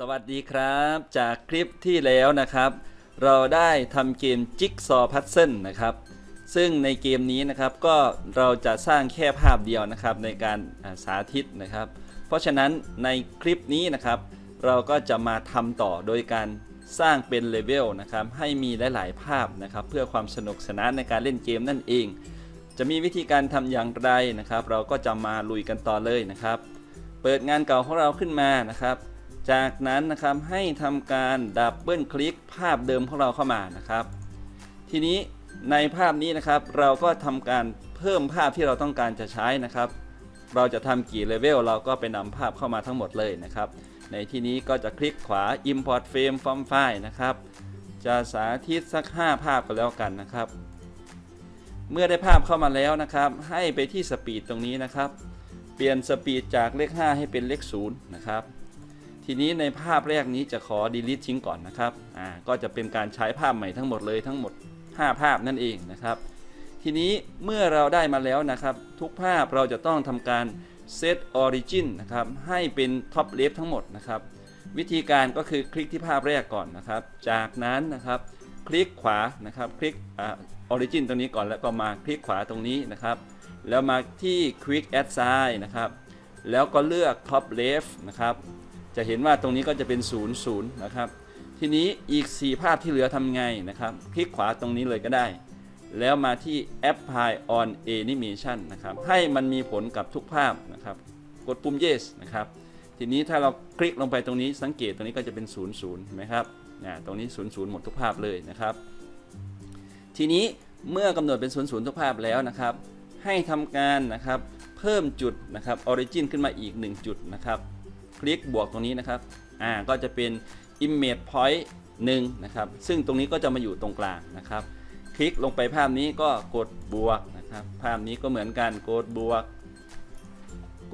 สวัสดีครับ จากคลิปที่แล้วนะครับ เราได้ทำเกมจิ๊กซอพัซเซิลนะครับ ซึ่งในเกมนี้นะครับก็เราจะสร้างแค่ภาพเดียวนะครับในการสาธิตนะครับ เพราะฉะนั้นในคลิปนี้นะครับ เราก็จะมาทำต่อโดยการสร้างเป็นเลเวลนะครับให้มีหลาย ๆ ภาพนะครับ เพื่อความสนุกสนานในการเล่นเกมนั่นเอง จะมีวิธีการทำอย่างไรนะครับ เราก็จะมาลุยกันต่อเลยนะครับ เปิดงานเก่าของเราขึ้นมานะครับ จากนั้นนะครับให้ทำการดับเบิลคลิกภาพเดิมของเราเข้ามานะครับ ทีนี้ในภาพนี้นะครับเราก็ทำการเพิ่มภาพที่เราต้องการจะใช้นะครับ เราจะทำกี่เลเวลเราก็ไปนำภาพเข้ามาทั้งหมดเลยนะครับ ในที่นี้ก็จะคลิกขวา Import Frame from File นะครับ จะสาธิตสัก 5 ภาพก็แล้วกันนะครับ เมื่อได้ภาพเข้ามาแล้วนะครับ ให้ไปที่สปีดตรงนี้นะครับ เปลี่ยนสปีดจากเลข 5 ให้เป็นเลข0นะครับ ทีนี้ในภาพแรกนี้จะขอ delete ทิ้งก่อนนะครับอ่าก็จะเป็นการใช้ภาพใหม่ทั้งหมดเลยทั้งหมด 5 ภาพนั่นเองนะครับ ทีนี้เมื่อเราได้มาแล้วนะครับ ทุกภาพเราจะต้องทำการ set origin นะครับให้เป็น top left ทั้งหมดนะครับ วิธีการก็คือคลิกที่ภาพแรกก่อนนะครับ จากนั้นนะครับคลิกขวานะครับคลิกอ่ origin ตรงนี้ก่อนแล้วก็มาคลิกขวาตรงนี้นะครับ แล้วมาที่ quick add sign นะครับ แล้วก็เลือก top left นะครับ จะเห็นว่าตรงนี้ก็จะเป็น 0 0 นะครับ ทีนี้อีก 4 ภาพที่เหลือทำไงนะครับ คลิกขวาตรงนี้เลยก็ได้ แล้วมาที่ apply on animation นะครับ ให้มันมีผลกับทุกภาพนะครับ กดปุ่ม yes นะครับ ทีนี้ถ้าเราคลิกลงไปตรงนี้สังเกตตรงนี้ก็จะเป็น 0 0เห็นไหมครับนะตรงนี้ 0 0 หมดทุกภาพเลยนะครับ ทีนี้เมื่อกำหนดเป็น 0 0 ทุกภาพแล้วนะครับ ให้ทำการนะครับ เพิ่มจุดนะครับ origin ขึ้นมาอีก 1 จุดนะครับ คลิกบวกตรงนี้นะครับอ่าก็จะเป็น image point 1นะครับซึ่งตรงนี้ก็จะมาอยู่ตรงกลางนะครับ คลิกลงไปภาพนี้ก็กดบวกนะครับ ภาพนี้ก็เหมือนกันกดบวก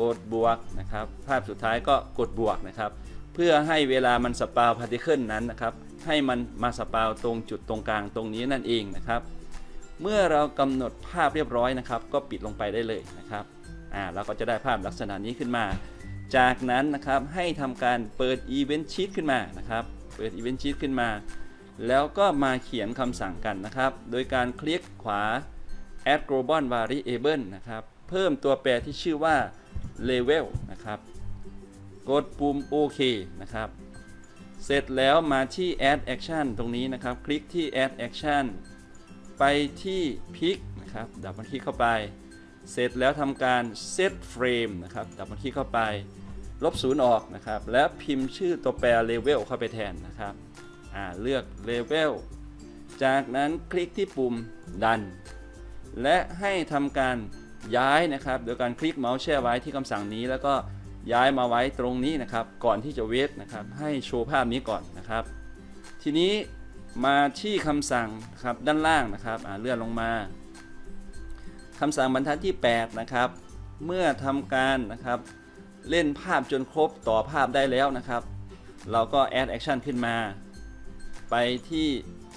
กดบวกนะครับ ภาพสุดท้ายก็กดบวกนะครับ เพื่อให้เวลามันสปาวพาร์ติเคิลนั้นนะครับ ให้มันมาสปาวตรงจุดตรงกลางตรงนี้นั่นเองนะครับ เมื่อเรากำหนดภาพเรียบร้อยนะครับ ก็ปิดลงไปได้เลยนะครับอ่าเราก็จะได้ภาพลักษณะนี้ขึ้นมา จากนั้นนะครับให้ทำการเปิด Event Sheet ขึ้นมานะครับ เปิด Event Sheet ขึ้นมา แล้วก็มาเขียนคำสั่งกันนะครับ โดยการคลิกขวา add global variable นะครับ เพิ่มตัวแปรที่ชื่อว่า level นะครับ กดปุ่มโอเคนะครับ เสร็จแล้วมาที่ add action ตรงนี้นะครับ คลิกที่ add action ไปที่ pick นะครับ ดับมันคลิกเข้าไป เสร็จแล้วทำการ set frame นะครับ ดับมันคลิกเข้าไป ลบศูนย์ออกนะครับ แล้วพิมพ์ชื่อตัวแปร level เข้าไปแทนนะครับเลือก level จากนั้นคลิกที่ปุ่มดัน และให้ทำการย้ายนะครับ โดยการคลิกเมาส์แช่ไว้ที่คำสั่งนี้ แล้วก็ย้ายมาไว้ตรงนี้นะครับ ก่อนที่จะเวทนะครับ ให้โชว์ภาพนี้ก่อนนะครับ ทีนี้มาที่คำสั่งครับด้านล่างนะครับเลื่อนลงมาคำสั่งบรรทัดที่ 8 นะครับ เมื่อทำการนะครับ เล่นภาพจนครบต่อภาพได้แล้วนะครับ เราก็ add action ขึ้นมา ไปที่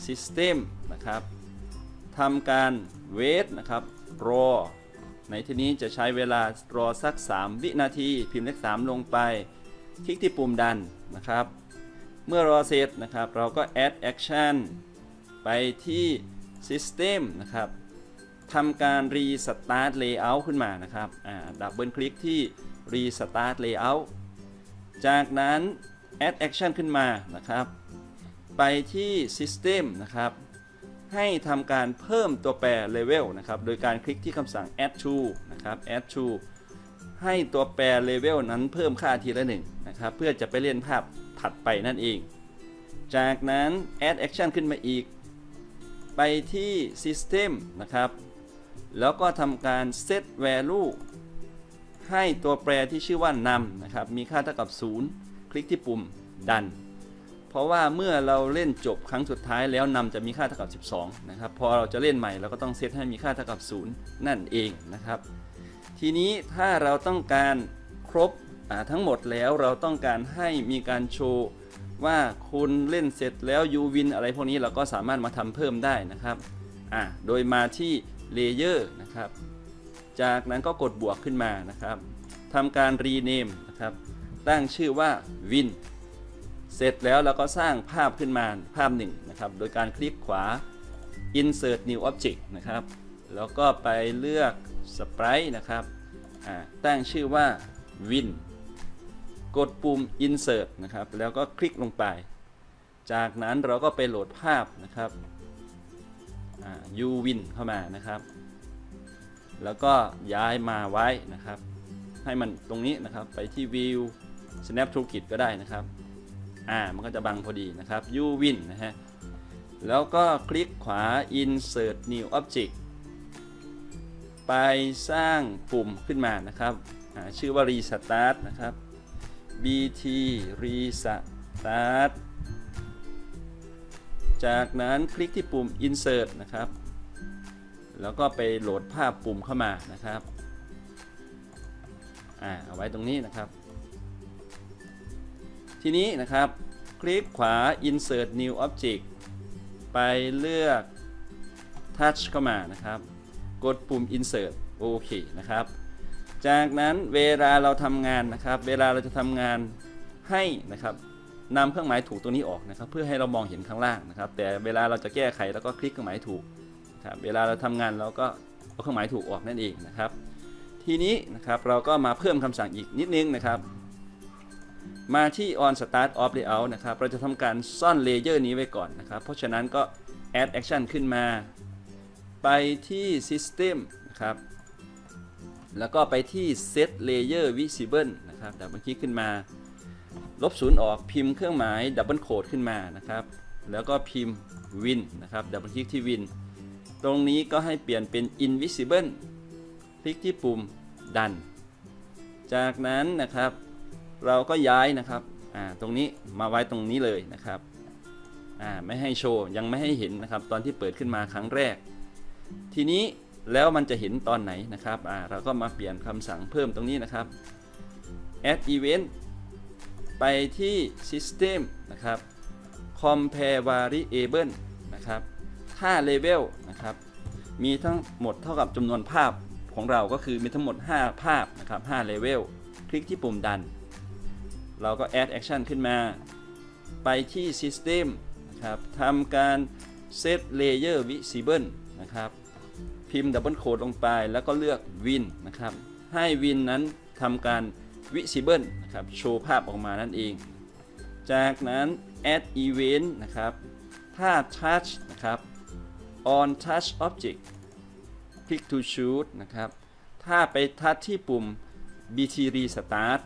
system นะครับทำการ wait นะครับ rọ ในที่นี้จะใช้เวลารอสัก 3 วินาที พิมพ์เลข 3 ลงไป คลิกที่ปุ่มดันนะครับ เมื่อรอเสร็จนะครับ เราก็ add action ไปที่ system นะครับทำการ restart layout ขึ้นมานะครับดับเบิลคลิกที่ restart layout จากนั้น add action ขึ้นมานะครับ ไปที่ system นะครับ ให้ทำการเพิ่มตัวแปร level นะครับ โดยการคลิกที่คำสั่ง add to นะครับ add to ให้ตัวแปร level นั้นเพิ่มค่าทีละหนึ่งนะครับ เพื่อจะไปเล่นภาพถัดไปนั่นเอง จากนั้น add action ขึ้นมาอีก ไปที่ system นะครับ แล้วก็ทำการ set value ให้ตัวแปรที่ชื่อว่านำนะครับมีค่าเท่ากับ 0 คลิกที่ปุ่มดัน เพราะว่าเมื่อเราเล่นจบครั้งสุดท้ายแล้วนำจะมีค่าเท่ากับ 12นะครับพอเราจะเล่นใหม่เราก็ต้องเซตให้มีค่าเท่ากับ 0 นั่นเองนะครับ ทีนี้ถ้าเราต้องการครบทั้งหมดแล้วเราต้องการให้มีการโชว์ว่าคุณเล่นเสร็จแล้วยูวินอะไรพวกนี้เราก็สามารถมาทำเพิ่มได้นะครับอ่าโดยมาที่เลเยอร์นะครับ จากนั้นก็กดบวกขึ้นมานะครับทำการรีเนมนะครับตั้งชื่อว่า win เสร็จแล้วเราก็สร้างภาพขึ้นมาภาพหนึ่งนะครับ โดยการคลิกขวา insert new object นะครับ แล้วก็ไปเลือก sprite นะครับอ่าตั้งชื่อว่า win กดปุ่ม insert นะครับ แล้วก็คลิกลงไป จากนั้นเราก็ไปโหลดภาพนะครับอ่า uwin เข้ามานะครับ แล้วก็ย้ายมาไว้นะครับ ให้มันตรงนี้นะครับไปที่ view snap toolkit ก็ได้นะครับ อ่า มันก็จะบังพอดีนะครับ uwin นะฮะ แล้วก็คลิกขวา insert new object ไปสร้างปุ่มขึ้นมานะครับชื่อว่า restart นะครับ bt restart จากนั้นคลิกที่ปุ่ม insert นะครับ แล้วก็ไปโหลดภาพปุ่มเข้ามานะครับอ่าเอาไว้ตรงนี้นะครับ ทีนี้นะครับ คลิกขวา insert new object ไปเลือก touch เข้ามานะครับ กดปุ่ม insert โอเคนะครับ จากนั้นเวลาเราทำงานนะครับ เวลาเราจะทำงานให้นะครับนำเครื่องหมายถูกตรงนี้ออกนะครับ เพื่อให้เรามองเห็นข้างล่างนะครับ แต่เวลาเราจะแก้ไขแล้วก็คลิกเครื่องหมายถูก ครับเวลาเราทำงานเราก็เอาเครื่องหมายถูกออกนั่นเองนะครับ ทีนี้นะครับเราก็มาเพิ่มคำสั่งอีกนิดนึงนะครับ มาที่ on start off layout นะครับเราจะทำการซ่อนเลเยอร์นี้ไว้ก่อนนะครับ เพราะฉะนั้นก็ add action ขึ้นมา ไปที่ system นะครับแล้วก็ไปที่ set layer visible นะครับดับเบิลคลิกขึ้นมา ลบศูนย์ออกพิมพ์เครื่องหมายดับเบิลโคดขึ้นมานะครับ แล้วก็พิมพ์ win นะครับดับเบิลคลิกที่ win ตรงนี้ก็ให้เปลี่ยนเป็น invisible คลิกที่ปุ่มดัน จากนั้นนะครับ เราก็ย้ายนะครับตรงนี้มาไว้ตรงนี้เลยนะครับไม่ให้โชว์ยังไม่ให้เห็นนะครับ ตอนที่เปิดขึ้นมาครั้งแรก ทีนี้แล้วมันจะเห็นตอนไหนนะครับเราก็มาเปลี่ยนคำสั่งเพิ่มตรงนี้นะครับ add event ไปที่ system นะครับ compare variable นะครับ ถ้า level นะครับ มีทั้งหมดเท่ากับจำนวนภาพของเราก็คือมีทั้งหมด 5 ภาพนะครับ5 level คลิกที่ปุ่มดัน เราก็ add action ขึ้นมา ไปที่ system นะครับทำการ set layer visible นะครับ พิมพ์ดับเบิลโคดลงไปแล้วก็เลือก win นะครับ ให้ win นั้นทำการ visible นะครับ โชว์ภาพออกมานั่นเอง จากนั้น add event นะครับ ถ้า touch นะครับ on touch object click to shoot นะครับ ถ้าไปทัชที่ปุ่ม bt restart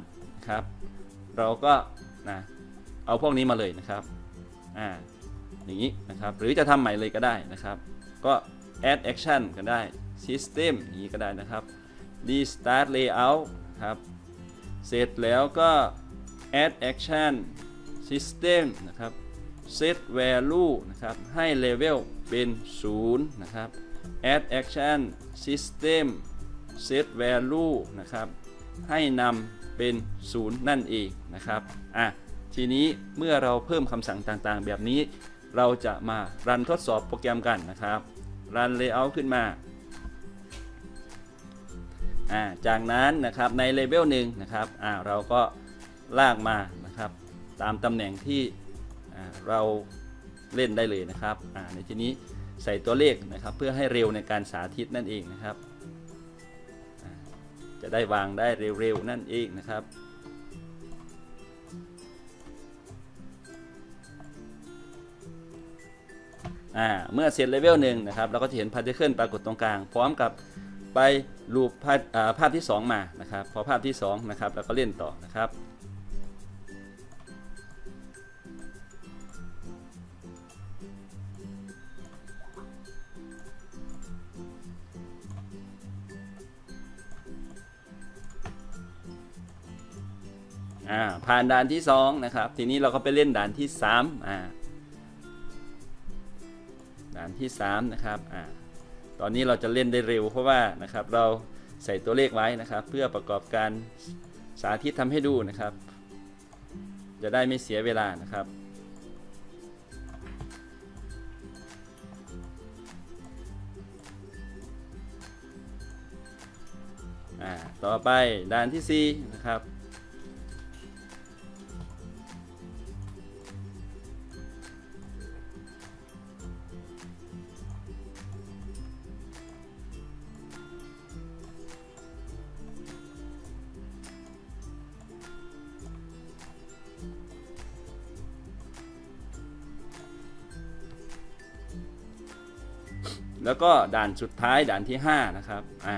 ครับ เราก็นะเอาพวกนี้มาเลยนะครับ อ่า อย่างนี้นะครับ หรือจะทำใหม่เลยก็ได้นะครับ ก็ add action ก็ได้ system อย่างนี้ก็ได้นะครับ restart layout ครับ เสร็จแล้วก็ add action system นะครับ set value นะครับ ให้ level เป็น0นะครับ add action system set value นะครับให้นำเป็น 0 นั่นเองนะครับอะทีนี้เมื่อเราเพิ่มคำสั่งต่างๆ แบบนี้ เราจะมารันทดสอบโปรแกรมกันนะครับรัน layout ขึ้นมาอ่าจากนั้นนะครับในเลเวลหนึ่งนะครับอ่าเราก็ลากมานะครับตามตำแหน่งที่อ่าเรา เล่นได้เลยนะครับในที่นี้ใส่ตัวเลขนะครับ เพื่อให้เร็วในการสาธิตนั่นเองนะครับ จะได้วางได้เร็วๆนั่นเองนะครับเมื่อเสร็จเลเวลหนึ่งนะครับเราก็จะเห็นพาร์ติเคิลปรากฏตรงกลาง พร้อมกับไปรูปภาพภาพที่ 2 มานะครับ พอภาพที่2นะครับเราก็เล่นต่อนะครับ อ่าผ่านด่านที่2นะครับทีนี้เราก็ไปเล่นด่านที่3อ่าด่านที่3นะครับอ่าตอนนี้เราจะเล่นได้เร็วเพราะว่านะครับเราใส่ตัวเลขไว้นะครับ เพื่อประกอบการสาธิตทำให้ดูนะครับ จะได้ไม่เสียเวลานะครับต่อไปด่านที่4นะครับ แล้วก็ด่านสุดท้ายด่านที่ 5 นะครับ อ่า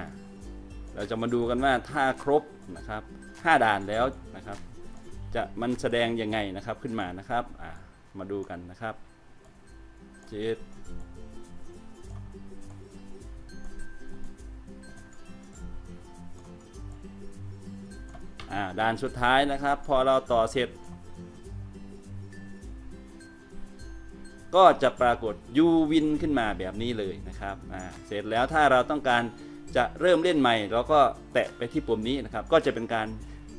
เราจะมาดูกันว่าถ้าครบนะครับ 5 ด่านแล้วนะครับ จะมันแสดงยังไงนะครับขึ้นมานะครับ อ่า มาดูกันนะครับเจ็ดอ่าด่านสุดท้ายนะครับ พอเราต่อเสร็จ ก็จะปรากฏ u win ขึ้นมาแบบนี้เลยนะครับเสร็จแล้วถ้าเราต้องการจะเริ่มเล่นใหม่ เราก็แตะไปที่ปุ่มนี้นะครับ ก็จะเป็นการ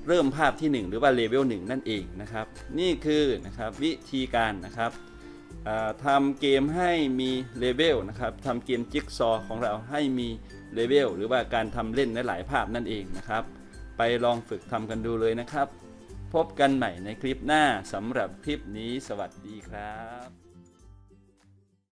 เริ่มภาพที่ 1 หรือว่าเลเวล1นั่นเองนะครับ นี่คือนะครับวิธีการนะครับทำเกมให้มีเลเวลนะครับทำเกมจิ๊กซอว์ของเราให้มีเลเวลหรือว่าการทำเล่นในหลายภาพนั่นเองนะครับ ไปลองฝึกทำกันดูเลยนะครับ พบกันใหม่ในคลิปหน้าสำหรับคลิปนี้สวัสดีครับ